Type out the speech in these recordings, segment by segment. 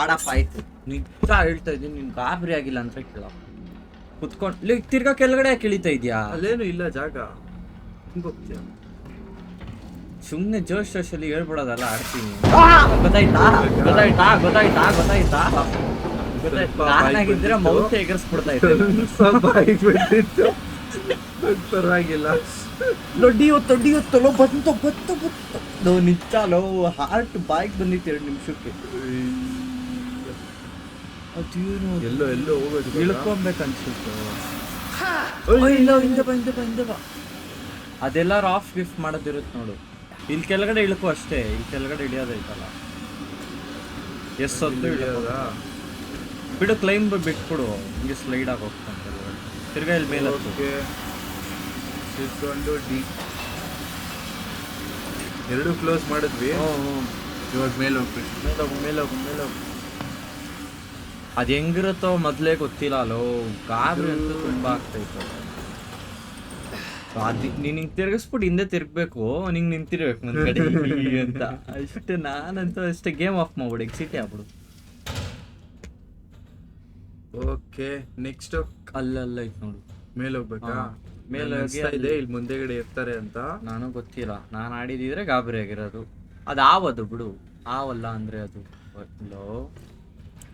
ಆಡಪ್ಪ ಆಯ್ತು ನಿಜ ಹೇಳ್ತಾ ಇದ್ದೀನಿ ನಿನ್ ಗಾಬರಿ ಆಗಿಲ್ಲ ಅಂತ ಕೇಳ. ಕುತ್ಕೊಂಡು ತಿರ್ಗಾ ಕೆಳಗಡೆ ಯಾಕೆ ಇಳಿತಾ ಇದ್ಯಾ? ಅಲ್ಲೇನು ಇಲ್ಲ ಜಾಗ. ಹಿಂಗ್ ಸುಮ್ಮನೆ ಜೋಶ್ ಜೋಶಲ್ಲಿ ಹೇಳ್ಬಿಡೋದಲ್ಲ ಆಡ್ತೀನಿ. ಗೊತ್ತಾಯ್ತಾ? ಗೊತ್ತಾಯ್ತಾ? ಗೊತ್ತಾಯ್ತಾ? ಗೊತ್ತಾಯ್ತಾ? ನಾನಾಗಿದ್ರೆ ಮೌತ್ ಎಗರ್ಸ್ಬಿಡ್ತಾ ಇದ್ದೆ. ಪರವಾಗಿಲ್ಲ. ಲೊಡ್ಡಿಯೋ ತೊಡ್ಡಿಯೋ ತಲೋ ಬಂತು ಬಂತು ಬಂತು. ನಿಜ ಲೋ ಹಾರ್ಟ್ ಬಾಯ್ಗೆ ಬಂದಿತ್ತು ಎರಡು ನಿಮಿಷಕ್ಕೆ. ಅದೇನು ಎಲ್ಲೋ ಎಲ್ಲೋ ಹೋಗೋದು? ಇಳ್ಕೊಬೇಕು ಅನ್ಸುತ್ತೆ ಇಲ್ಲ ಹಿಂದೆ ಬಾ ಹಿಂದೆ ಬಾ ಹಿಂದೆ ಬಾ. ಅದೆಲ್ಲಾರು ಆಫ್ ಗಿಫ್ಟ್ ಮಾಡೋದಿರುತ್ತೆ ನೋಡು. ಇಲ್ಲಿ ಕೆಳಗಡೆ ಇಳ್ಕೊ ಅಷ್ಟೇ. ಇಲ್ಲಿ ಕೆಳಗಡೆ ಇಳಿಯೋದೈತಲ್ಲ ಎಸ್ ಹೊತ್ತು ಇಳಿಯೋದ? ಬಿಡು ಕ್ಲೈಂಬ್ ಬಿಟ್ಬಿಡು. ಹಿಂಗೆ ಸ್ಲೈಡ್ ಆಗಿ ಹೋಗ್ತಾನೆ ಕೆಳಗಡೆ ತಿರ್ಗಾ ಇಲ್ಲಿ ಮೇಲೆ ಸಿಕ್ಕೊಂಡು ಡಿ ಎರಡು ಕ್ಲೋಸ್ ಮಾಡಿದ್ವಿ. ಇವಾಗ ಮೇಲೆ ಹೋಗ್ಬಿಟ್ಟು ಮೇಲೆ ಹೋಗು ಮೇಲೆ ಹೋಗು ಮೇಲೆ ಹೋಗು. ಅದು ಹೆಂಗಿರುತ್ತೋ ಮೊದಲೇ ಗೊತ್ತಿಲ್ಲ ಅಲ್ಲೋ ಗಾಬರಿ ಅಂತೂ ತುಂಬ ಆಗ್ತೈತೆ ಅದು ನೀನು ಹಿಂಗೆ ತಿರ್ಗಿಸ್ಬಿಟ್ಟು ಹಿಂದೆ ತಿರ್ಗ್ಬೇಕು ನಿಂಗೆ ನಿಂತಿರ್ಬೇಕು ನನ್ನ ಕಡೆ ಅಂತ. ಅಷ್ಟೇ ನಾನಂತೂ ಅಷ್ಟೇ ಗೇಮ್ ಆಫ್ ಮಾಡ್ಬಿಡು ಎಕ್ಸಿಟಿ ಆಗ್ಬಿಡು. ಓಕೆ ನೆಕ್ಸ್ಟ್ ಅಲ್ಲೆಲ್ಲ ಇತ್ತು ನೋಡು. ಮೇಲೆ ಹೋಗ್ಬೇಕಾ. ಮೇಲೆ ಇದೆ ಇಲ್ಲಿ ಮುಂದೆಗಡೆ ಇರ್ತಾರೆ ಅಂತ. ನಾನು ಗೊತ್ತಿಲ್ಲ. ನಾನು ಆಡಿದಿದ್ರೆ ಗಾಬರಿ ಆಗಿರೋದು. ಅದು ಆವದು ಬಿಡು. ಆವಲ್ಲ ಅಂದ್ರೆ ಅದು. ಲೋ.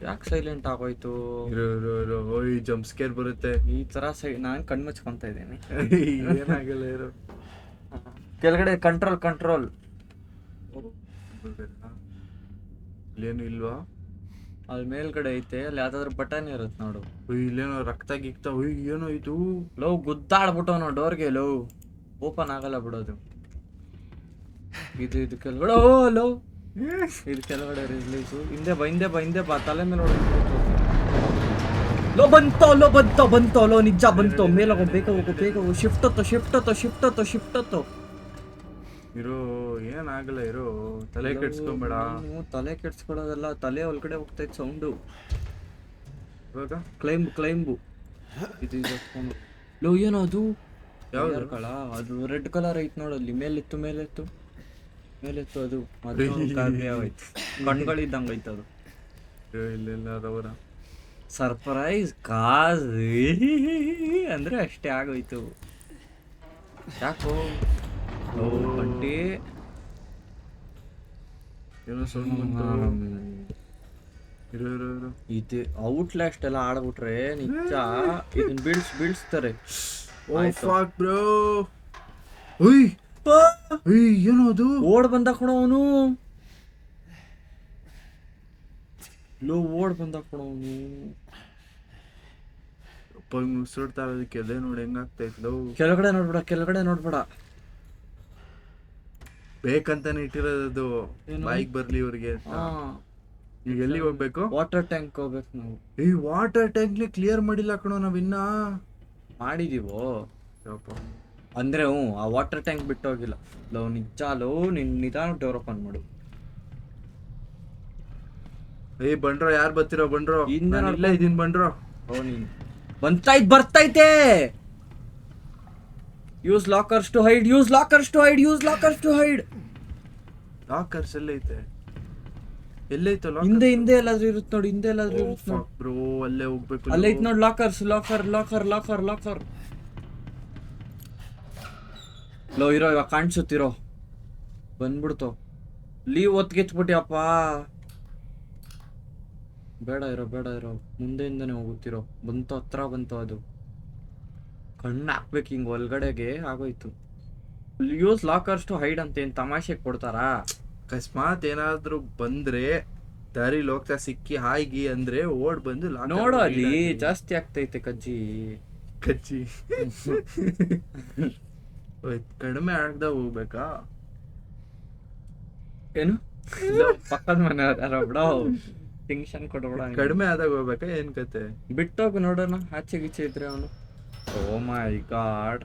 ಯಾಕೆ ಸೈಲೆಂಟ್ ಆಗೋಯ್ತು? ಓಯ್ ಜಂಪ್ ಸ್ಕೇರ್ ಬರುತ್ತೆ. ಈ ತರ ಸೈ ನಾನು ಕಣ್ಮುಚ್ಕೊಂತ ಇದ್ದೀನಿ. ಏನಾಗಲ್ಲ ಇರೋ. ಕೆಳಗಡೆ ಕಂಟ್ರೋಲ್ ಕಂಟ್ರೋಲ್ ಏನು ಇಲ್ವಾ? ಅಲ್ಲಿ ಮೇಲ್ಗಡೆ ಐತೆ ಅಲ್ಲಿ ಯಾವ್ದಾದ್ರು ಬಟನ್ ಇರುತ್ತೆ ನೋಡು. ಇಲ್ಲೇನೋ ರಕ್ತ ಗಿಕ್ತ ಓಯ್ ಏನೋ ಇದು? ಲೋ ಗುದ್ದಾಡ್ಬಿಟ್ಟು ಡೋರ್ಗೆ ಲೋ. ಓಪನ್ ಆಗಲ್ಲ ಬಿಡೋದು. ಇದು ಇದು ಕೆಳಗಡೆ ಓ ಲೋ. ಇದು ಕೆಳಗಡೆ ರಿಲೀಸು ಹಿಂದೆ ಬಾ ಹಿಂದೆ ಬಾ ಹಿಂದೆ ಬಾ ತಲೆ ಮೇಲೆ ಲೋ ಬಂತೋ ಲೋ ಬಂತೋ ಬಂತೋ ಲೋ ನಿಜ ಬಂತೋ. ಮೇಲೆ ಹೋಗೋ ಬೇಗ ಹೋಗು ಬೇಗ ಹೋಗು. ಶಿಫ್ಟ್ ಹತ್ತೋ ಶಿಫ್ಟ್ ಹತ್ತೋ ಶಿಫ್ಟ್ ಹತ್ತೋ ಶಿಫ್ಟ್ ಹತ್ತೋ. ಇರೋ ಏನಾಗಲ್ಲ ಇರೋ? ತಲೆ ಕೆಡ್ಸ್ಕೊಂಬೇಡ. ತಲೆ ಕೆಡ್ಸ್ಕೊಳ್ಳೋದಲ್ಲ ತಲೆ ಒಳಗಡೆ ಹೋಗ್ತೈತೆ ಸೌಂಡು ಇವಾಗ? ಕ್ಲೈಂಬ್ ಕ್ಲೈಂಬು ಇದು ಹತ್ಕೊಂಡು ಲೋ ಏನೋ ಅದು? ಯಾವ್ದು? ಕಳ? ಅದು ರೆಡ್ ಕಲರ್ ಐತ್ ನೋಡು ಅಲ್ಲಿ. ಮೇಲಿತ್ತು ಮೇಲೆತ್ತು. ಮೇಲೆತ್ತು ಅದು ಗಾಬರಿ ಆಗೋಯ್ತು ಕಣ್ಗಳಿದ್ದಂಗೆ ಐತೆ ಅದು. ಇಲ್ಲೆಲ್ಲ ಅವರ ಸರ್ಪ್ರೈಸ್ ಕಾಸ್. ಅಂದ್ರೆ ಅಷ್ಟೇ ಆಗೋಯ್ತು. ಯಾಕೋ? ಓ ಬಂಟಿ. ಏನೋ ಇರೋ ಇರೋ ಇರೋ ಔಟ್ಲಾಸ್ಟ್ ಎಲ್ಲ ಆಡ್ಬಿಟ್ರೆ ನಿಜ. ಇದನ್ನ ಬೀಳ್ಸ್ ಬೀಳ್ಸ್ತಾರೆ ಓ ಫಾಕ್ ಬ್ರೋ ಏಯ್ ಏನೋ ಅದು ಓಡ್ ಬಂದ ಕೊಡ ಅವನು. ಲೋ ಓಡ್ ಬಂದ ಕೊಡ ಅವನು. ಅಪ್ಪ ಮುಸುಡ್ತಾ ಇರೋದಕ್ಕೆ ಅದೇ ನೋಡಿ ಹೆಂಗಾಗ್ತೈತ್ಲೋ ಕೆಳಗಡೆ ನೋಡ್ಬೇಡ ಕೆಳಗಡೆ ನೋಡ್ಬೇಡ. ಬೇಕಂತಾನೆ ಇಟ್ಟಿರೋದು ಏನು? ಬೈಕ್ ಬರ್ಲಿ ಇವ್ರಿಗೆ ಅಂತ. ಹಾ. ಈಗ ಎಲ್ಲಿ ಹೋಗ್ಬೇಕು? ವಾಟರ್ ಟ್ಯಾಂಕ್ ಹೋಗ್ಬೇಕು ನಾವು. ಈ ವಾಟರ್ ಟ್ಯಾಂಕ್ ಕ್ಲಿಯರ್ ಮಾಡಿಲ್ಲ ಕಣೋ ನಾವಿನ್ನ. ಮಾಡಿದೀವೋ? ಯಪ್ಪ. ಅಂದ್ರೆ ಹ್ಞೂ ಆ ವಾಟರ್ ಟ್ಯಾಂಕ್ ಬಿಟ್ಟೋಗಿಲ್ಲ ಲೋ ನಿಜ ಲೋ ನಿನ್ ನಿಧಾನ ಡೋರ್ ಅನ್ ಮಾಡು. ಏ ಬಂಡ್ರೋ ಯಾರು ಬರ್ತಿರೋ ಬಂಡ್ರೋ. ಇಲ್ಲೇ ಬಂಡ್ರೋ. ಓ ನೀನ್ ಬಂತಾಯ್ ಬರ್ತೈತೆ! Use lockers to hide use lockers to hide use lockers to hide lockers ಎಲ್ಲೈತೆ? ಎಲ್ಲೈತೆ ಹಿಂದೆ ಹಿಂದೆ ಎಲ್ಲಾದ್ರೂ ಇರುತ್ತೆ ನೋಡಿ ಹಿಂದೆ ಎಲ್ಲಾದ್ರೂ ಇರುತ್ತೆ ಬ್ರೋ ಅಲ್ಲೇ ಹೋಗ್ಬೇಕು ಅಲ್ಲೇ ಐತ್ ನೋಡಿ lockers locker locker locker locker low ಇರೋ ಇವಾಗ ಕಾಣಿಸುತ್ತಿರೋ. ಬಂದ್ಬಿಡ್ತು. ಲೀವ್ ಒತ್ಗೆಚ್ಬಿಟ್ಯಪ್ಪ ಬೇಡ ಇರೋ ಬೇಡ ಇರೋ. ಮುಂದೆಯಿಂದನೇ ಹೋಗುತ್ತಿರೋ. ಬಂತು ಹತ್ರ ಬಂತು ಅದು. ಕಣ್ಣು ಹಾಕ್ಬೇಕು ಹಿಂಗ್ ಒಳಗಡೆಗೆ ಆಗೋಯ್ತು. ಯೂಸ್ ಲಾಕರ್ಸ್ ಟು ಹೈಡ್ ಅಂತ ಏನು ತಮಾಷೆ ಕೊಡ್ತಾರಾ? ಅಕಸ್ಮಾತ್ ಏನಾದ್ರೂ ಬಂದ್ರೆ ದಾರಿ ಹೋಗ್ತಾ ಸಿಕ್ಕಿ ಹಾಯ್ಗಿ ಅಂದ್ರೆ ಓಡ್ ಬಂದು ನೋಡೋ ನೋಡು ಅಲ್ಲಿ ಜಾಸ್ತಿ ಆಗ್ತೈತೆ ಕಜ್ಜಿ. ಓಯ್, ಕಡಿಮೆ ಆಗ್ದ ಹೋಗ್ಬೇಕಾ? ಏನು? ಪಕ್ಕದ ಮನೆ ಅದಾರ ಬಿಡೋ. ಟೆನ್ಷನ್ ಕೊಡ್ಬೇಡ. ಕಡಿಮೆ ಆದಾಗ ಹೋಗ್ಬೇಕಾ? ಏನ್ ಕತೆ? ಬಿಟ್ಟೋಗು ನೋಡೋಣ. ಆಚೆ ಗೀಚೆ ಇದ್ರೆ ಅವನು. ಓ! ಮೈ ಗಾಡ್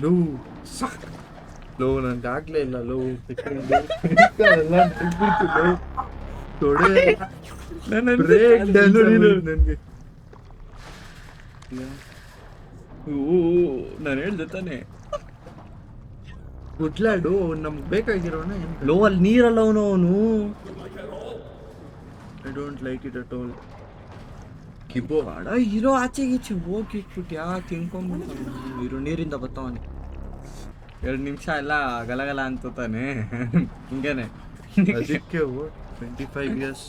ಲೋ. ಲೋ ನನ್ಗೆ ಆಗ್ಲೇ ಇಲ್ಲ ಲೋ. ತೊಡೆ. ಬ್ರೇಕ್ ಓ ನಾನು ಹೇಳ್ದೆ ತಾನೆ. ಗುಡ್ಲಾಡು ನಮ್ಗೆ ಬೇಕಾಗಿರೋನ ಲೋ ಅಲ್ಲಿ ನೀರಲ್ಲ ಅವನು ಅವನು. I don't like it at all ಕಿಬ್ಬೋ ಅಡ ಇರೋ ಆಚೆ ಗೀಚೆ ಹೋಗಿ ಇಟ್ಬಿಟ್ಟು ಯಾ ತಿನ್ಕೊಂಡ್ಬಿಟ್ಟು ಇರೋ ನೀರಿಂದ ಬರ್ತಾವನೆ ಎರಡು ನಿಮಿಷ ಎಲ್ಲ ಗಲಗಲ ಅಂತ ತಾನೆ. ಹಿಂಗೇನೆ. ಅದಕ್ಕೆ twenty five years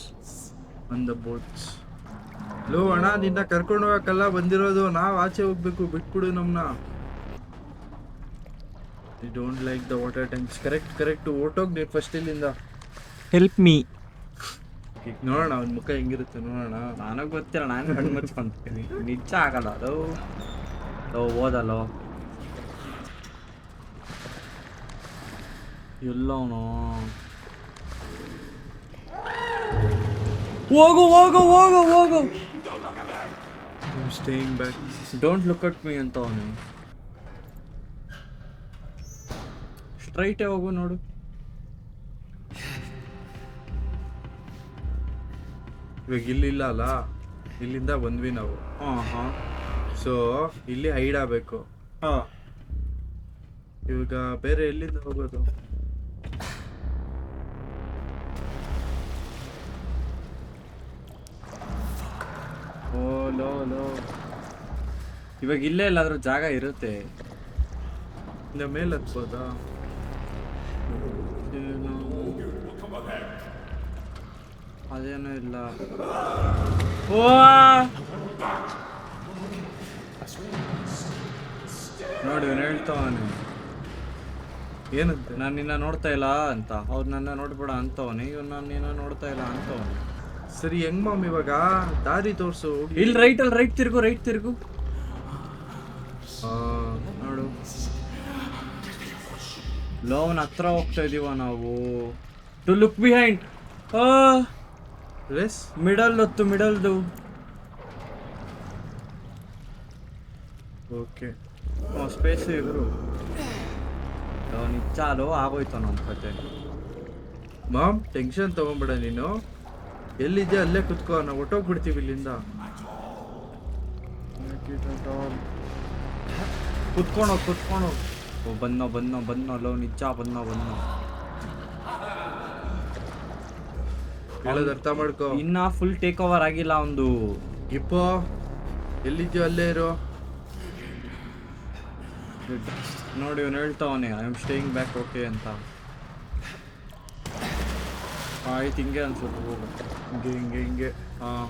on the boats low ಅಣ್ಣ ನಿನ್ನ ಕರ್ಕೊಂಡು ಹೋಗಕ್ಕೆಲ್ಲ ಬಂದಿರೋದು. ನಾವು ಆಚೆ ಹೋಗ್ಬೇಕು. ಬಿಟ್ಬಿಡು ನಮ್ಮನ್ನ I don't like the water tanks correct correct ಓಟೋಗ್ ನೀರು ಫಸ್ಟ್ ಇಲ್ಲಿಂದ. ಹೆಲ್ಪ್ ಮೀ ಈಗ ನೋಡೋಣ ಅವ್ನ ಮುಖ ಹೆಂಗಿರುತ್ತೆ ನೋಡೋಣ. ನನಗೆ ಗೊತ್ತಿಲ್ಲ ನಾನು ಕಣ್ಣು ಮುಚ್ಕೊಂತೀನಿ. ನಿಜ ಆಗಲ್ಲ ಅದು. ಲೋ ಓದಲ್ಲೋ ಎಲ್ಲವನು. ಹೋಗು ಹೋಗು ಹೋಗು ಹೋಗು. Staying back don't look at me ಅಂತ ಅವನು ಸ್ಟ್ರೈಟೇ ಹೋಗು ನೋಡು. ಇವಾಗ ಇಲ್ಲಿಲ್ಲ ಅಲ್ಲ? ಇಲ್ಲಿಂದ ಬಂದ್ವಿ ನಾವು. ಹಾಂ ಹಾಂ ಸೊ ಇಲ್ಲಿ ಹೈಡ್ ಆಗಬೇಕು. ಹಾಂ. ಇವಾಗ ಬೇರೆ ಎಲ್ಲಿಂದ ಹೋಗೋದು? ಓ, ಲೋ ಲೋ. ಇವಾಗ ಇಲ್ಲೇ ಎಲ್ಲಾದ್ರೂ ಜಾಗ ಇರುತ್ತೆ? ಇಂದ ಮೇಲೆ ಹತ್ಬೋದಾ? ಅದೇನೂ ಇಲ್ಲ. ಓ ನೋಡಿ, ಇವ್ನು ಹೇಳ್ತಾವನೆ ಏನಂತೆ? ನಾನು ನಿನ್ನ ನೋಡ್ತಾ ಇಲ್ಲ ಅಂತ. ಅವ್ರು ನನ್ನ ನೋಡ್ಬೇಡ ಅಂತವನಿ ಇವ್ನು ನಾನು ನಿನ್ನ ನೋಡ್ತಾ ಇಲ್ಲ ಅಂತವನೆ ಸರಿ ಹೆಂಗ್ ಮಾಮ್ ಇವಾಗ? ದಾರಿ ತೋರ್ಸು ಇಲ್ಲಿ ರೈಟ್ ಅಲ್ಲಿ ರೈಟ್ ತಿರುಗು ರೈಟ್ ತಿರುಗು. ನೋಡು. ಲೋನ್ ಹತ್ರ ಹೋಗ್ತಾ ಇದೀವ ನಾವು. ಟು ಲುಕ್ ಬಿಹೈಂಡ್ ರೆಸ್ ಮಿಡಲ್ ಹೊತ್ತು ಮಿಡಲ್ದು ಓಕೆ ಸ್ಪೇಸ್ ಇವರು. ಲೋನ್ ಇಚ್ಚಾಲೋ ಆಗೋಯ್ತು ನಮ್ಮ ಕತೆ. ಮಾಮ್ ಟೆನ್ಷನ್ ತಗೊಂಬೇಡ ನೀನು. ಎಲ್ಲಿದ್ಯಾ ಅಲ್ಲೇ ಕುತ್ಕೋ ನಾವು ಹೊಟ್ಟೋಗ್ಬಿಡ್ತೀವಿ ಇಲ್ಲಿಂದ. ಕುತ್ಕೊಂಡು ಕುತ್ಕೊಂಡು ಓ ಬನ್ನೋ ಬನ್ನೋ ಬನ್ನೋ ಲೋ ನಿಜ ಬನ್ನೋ ಬನ್ನೋ. ಹೇಳೋದು ಅರ್ಥ ಮಾಡ್ಕೋ. ಇನ್ನ ಫುಲ್ ಟೇಕ್ ಓವರ್ ಆಗಿಲ್ಲ ಒಂದು. ಇಪ್ಪೋ ಎಲ್ಲಿದ್ಯೋ ಅಲ್ಲೇ ಇರೋ. ನೋಡಿ ಇವನು ಹೇಳ್ತಾವನೆ I am staying back okay ಅಂತ. ಆಯ್ತು ಹಿಂಗೆ ಅನ್ಸುತ್ತೆ ಹೋಗು. ಹಿಂಗೆ ಹಿಂಗೆ ಹಾಂ.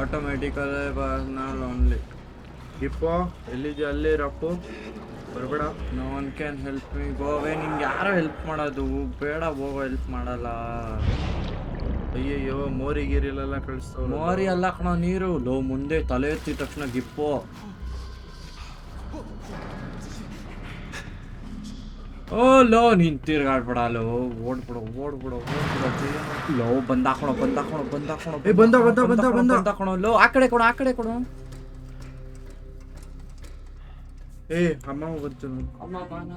ಆಟೋಮೆಟಿಕಲ್ ಬರ್ನಾಲ್ ಓನ್ಲಿ ಇಪ್ಪೋ ಎಲ್ಲಿದ್ಯೋ? ಅಲ್ಲಿ ರಪ್ಪು. ಬರ್ಬೇಡ. No one can help me ಗೋವೆ ನಿಂಗೆ ಯಾರೋ ಹೆಲ್ಪ್ ಮಾಡೋದು? ಬೇಡ ಹೋಗೋ ಹೆಲ್ಪ್ ಮಾಡಲ್ಲ. ಅಯ್ಯಯ್ಯೋ ಮೋರಿ ಗೀರಿಲೆಲ್ಲ ಕಳಿಸ್ತಾವ ಮೋರಿ ಅಲ್ಲ ಕಣ ನೀರು. ಲೋ ಮುಂದೆ ತಲೆ ಎತ್ತಿದ ತಕ್ಷಣ ಗಿಪ್ಪು. ಓ ಲೋ ನೀನ್ ತಿರ್ಗಾಡ್ಬೇಡ ಲೋ ಓಡ್ಬಿಡು ಓಡ್ಬಿಡು ಓಡ್ಬಿಡು ಲೋ ಬಂದಾಕೊಣ ಬಂದಾಕೊಣ ಬಂದಾಕೊಣ ಏ, ಬಂದ, ಬಂದ, ಬಂದ, ಬಂದ. ಬಂದಾಕೊಣ ಲೋ ಆ ಕಡೆ ಕೊಡು ಆ ಕಡೆ ಕೊಡು ಏ ಅಮ್ಮ ಬಂತು ನೋಡು. ಅಮ್ಮ ಬಾನ